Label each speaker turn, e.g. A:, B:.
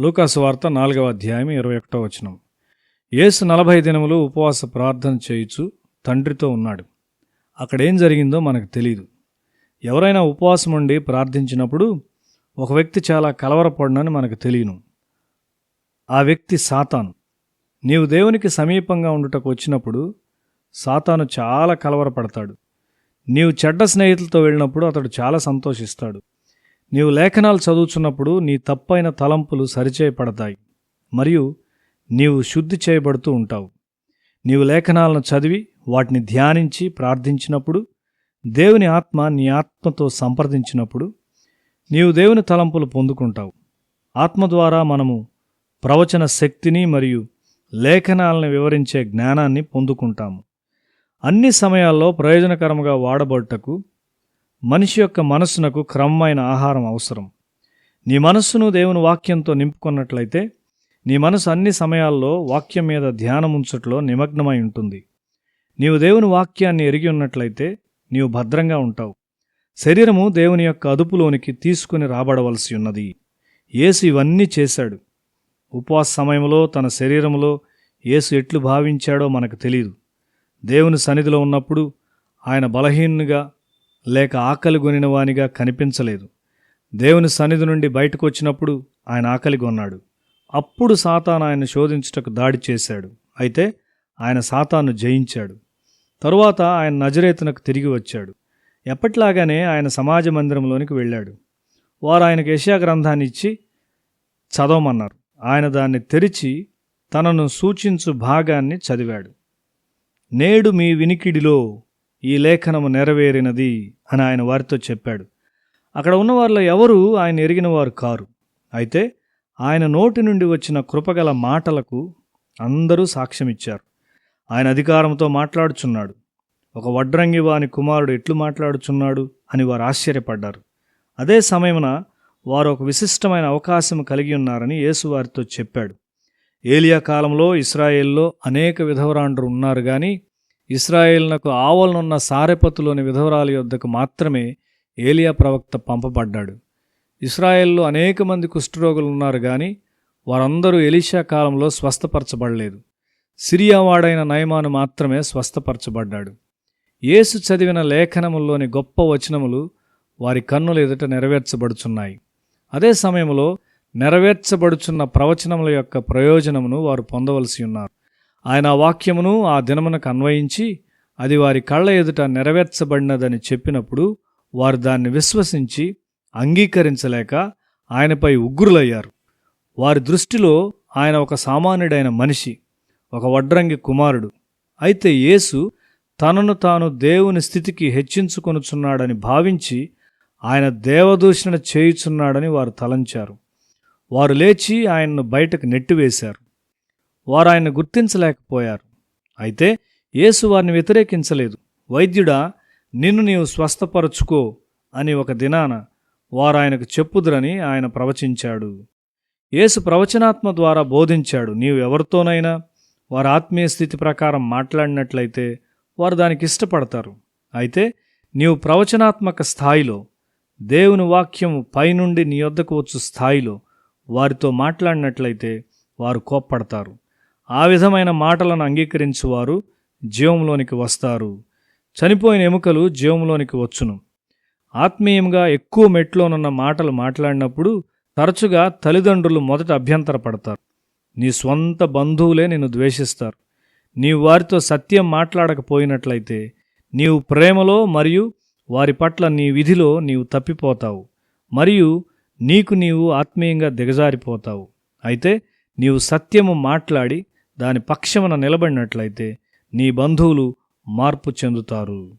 A: లూకాసు వార్త నాలుగవ అధ్యాయం ఇరవై ఒకటో వచనం. యేసు నలభై దినములు ఉపవాస ప్రార్థన చేయుచు తండ్రితో ఉన్నాడు. అక్కడేం జరిగిందో మనకు తెలియదు ఎవరైనా ఉపవాసం ఉండి ప్రార్థించినప్పుడు ఒక వ్యక్తి చాలా కలవరపడినని మనకు తెలియను. ఆ వ్యక్తి సాతాను. నీవు దేవునికి సమీపంగా ఉండుటకు వచ్చినప్పుడు సాతాను చాలా కలవరపడతాడు. నీవు చెడ్డ స్నేహితులతో వెళ్ళినప్పుడు అతడు చాలా సంతోషిస్తాడు. నీవు లేఖనాలు చదువుచున్నప్పుడు నీ తప్పైన తలంపులు సరిచేయబడతాయి మరియు నీవు శుద్ధి చేయబడుతూ ఉంటావు. నీవు లేఖనాలను చదివి వాటిని ధ్యానించి ప్రార్థించినప్పుడు దేవుని ఆత్మ నీ ఆత్మతో సంప్రదించినప్పుడు నీవు దేవుని తలంపులు పొందుకుంటావు. ఆత్మ ద్వారా మనము ప్రవచన శక్తిని మరియు లేఖనాలను వివరించే జ్ఞానాన్ని పొందుకుంటాము. అన్ని సమయాల్లో ప్రయోజనకరంగా వాడబడుటకు మనిషి యొక్క మనస్సునకు క్రమమైన ఆహారం అవసరం. నీ మనస్సును దేవుని వాక్యంతో నింపుకున్నట్లయితే నీ మనసు అన్ని సమయాల్లో వాక్యం మీద ధ్యానం ఉంచట్లో నిమగ్నమై ఉంటుంది. నీవు దేవుని వాక్యాన్ని ఎరిగి ఉన్నట్లయితే నీవు భద్రంగా ఉంటావు. శరీరము దేవుని యొక్క అదుపులోనికి తీసుకుని రాబడవలసి ఉన్నది. యేసు ఇవన్నీ చేశాడు. ఉపవాస సమయంలో తన శరీరంలో యేసు ఎట్లు భావించాడో మనకు తెలియదు దేవుని సన్నిధిలో ఉన్నప్పుడు ఆయన బలహీనుగా లేక ఆకలి కొనిన వానిగా కనిపించలేదు. దేవుని సన్నిధి నుండి బయటకు వచ్చినప్పుడు ఆయన ఆకలి కొన్నాడు అప్పుడు సాతాను ఆయన శోధించుటకు దాడి చేశాడు. అయితే ఆయన సాతాను జయించాడు. తరువాత ఆయన నజరేతనకు తిరిగి వచ్చాడు. ఎప్పట్లాగానే ఆయన సమాజ మందిరంలోనికి వెళ్ళాడు. వారు ఆయనకు యశా గ్రంథాన్ని ఇచ్చి చదవమన్నారు. ఆయన దాన్ని తెరిచి తనను సూచించు భాగాన్ని చదివాడు. నేడు మీ వినికిడిలో ఈ లేఖనము నెరవేరినది అని ఆయన వారితో చెప్పాడు. అక్కడ ఉన్నవారిలో ఎవరు ఆయన ఎరిగిన వారు కారు. అయితే ఆయన నోటి నుండి వచ్చిన కృపగల మాటలకు అందరూ సాక్ష్యమిచ్చారు. ఆయన అధికారంతో మాట్లాడుచున్నాడు. ఒక వడ్రంగి వాని కుమారుడు ఎట్లు మాట్లాడుచున్నాడు అని వారు ఆశ్చర్యపడ్డారు. అదే సమయమున వారు ఒక విశిష్టమైన అవకాశం కలిగి ఉన్నారని యేసు వారితో చెప్పాడు. ఏలియా కాలంలో ఇస్రాయేల్లో అనేక విధవరాండ్రు ఉన్నారు కానీ ఇస్రాయేల్నకు ఆవలనున్న సారెపతులోని విధవరాలి యొద్దకు మాత్రమే ఏలియా ప్రవక్త పంపబడ్డాడు. ఇస్రాయేల్లో అనేక మంది కుష్ఠరోగులు ఉన్నారు కానీ వారందరూ ఎలీషా కాలంలో స్వస్థపరచబడలేదు. సిరియా వాడైన నయమాను మాత్రమే స్వస్థపరచబడ్డాడు. యేసు చదివిన లేఖనముల్లోని గొప్ప వచనములు వారి కన్నుల ఎదుట నెరవేర్చబడుచున్నాయి. అదే సమయంలో నెరవేర్చబడుచున్న ప్రవచనముల యొక్క ప్రయోజనమును వారు పొందవలసి ఉన్నారు. ఆయన వాక్యమును ఆ దినమునకు అన్వయించి అది వారి కళ్ళ ఎదుట నెరవేర్చబడినదని చెప్పినప్పుడు వారు దాన్ని విశ్వసించి అంగీకరించలేక ఆయనపై ఉగ్రులయ్యారు. వారి దృష్టిలో ఆయన ఒక సామాన్యుడైన మనిషి ఒక వడ్రంగి కుమారుడు. అయితే యేసు తనను తాను దేవుని స్థితికి హెచ్చించుకొనుచున్నాడని భావించి ఆయన దేవదూషణ చేయుచున్నాడని వారు తలంచారు. వారు లేచి ఆయన్ను బయటకు నెట్టివేశారు. వారు ఆయన గుర్తించలేకపోయారు. అయితే యేసు వారిని వ్యతిరేకించలేదు. వైద్యుడా నిన్ను నీవు స్వస్థపరచుకో అని ఒక దినాన వారు ఆయనకు చెప్పుదురని ఆయన ప్రవచించాడు. యేసు ప్రవచనాత్మ ద్వారా బోధించాడు నీవు ఎవరితోనైనా వారి ఆత్మీయ స్థితి ప్రకారం మాట్లాడినట్లయితే వారు దానికి ఇష్టపడతారు. అయితే నీవు ప్రవచనాత్మక స్థాయిలో దేవుని వాక్యము పైనుండి నీ వద్దకు వచ్చు స్థాయిలో వారితో మాట్లాడినట్లయితే వారు కోప్పడతారు. ఆ విధమైన మాటలను అంగీకరించువారు జీవంలోనికి వస్తారు. చనిపోయిన ఎముకలు జీవంలోనికి వచ్చును. ఆత్మీయంగా ఎక్కువ మెట్లోనున్న మాటలు మాట్లాడినప్పుడు తరచుగా తల్లిదండ్రులు మొదట అభ్యంతరపడతారు. నీ స్వంత బంధువులే నిన్ను ద్వేషిస్తారు. నీవు వారితో సత్యం మాట్లాడకపోయినట్లయితే నీవు ప్రేమలో మరియు వారి పట్ల నీ విధిలో నీవు తప్పిపోతావు. మరియు నీకు నీవు ఆత్మీయంగా దిగజారిపోతావు. అయితే నీవు సత్యము మాట్లాడి దాని పక్షమున నిలబడినట్లయితే నీ బంధువులు మార్పు చెందుతారు.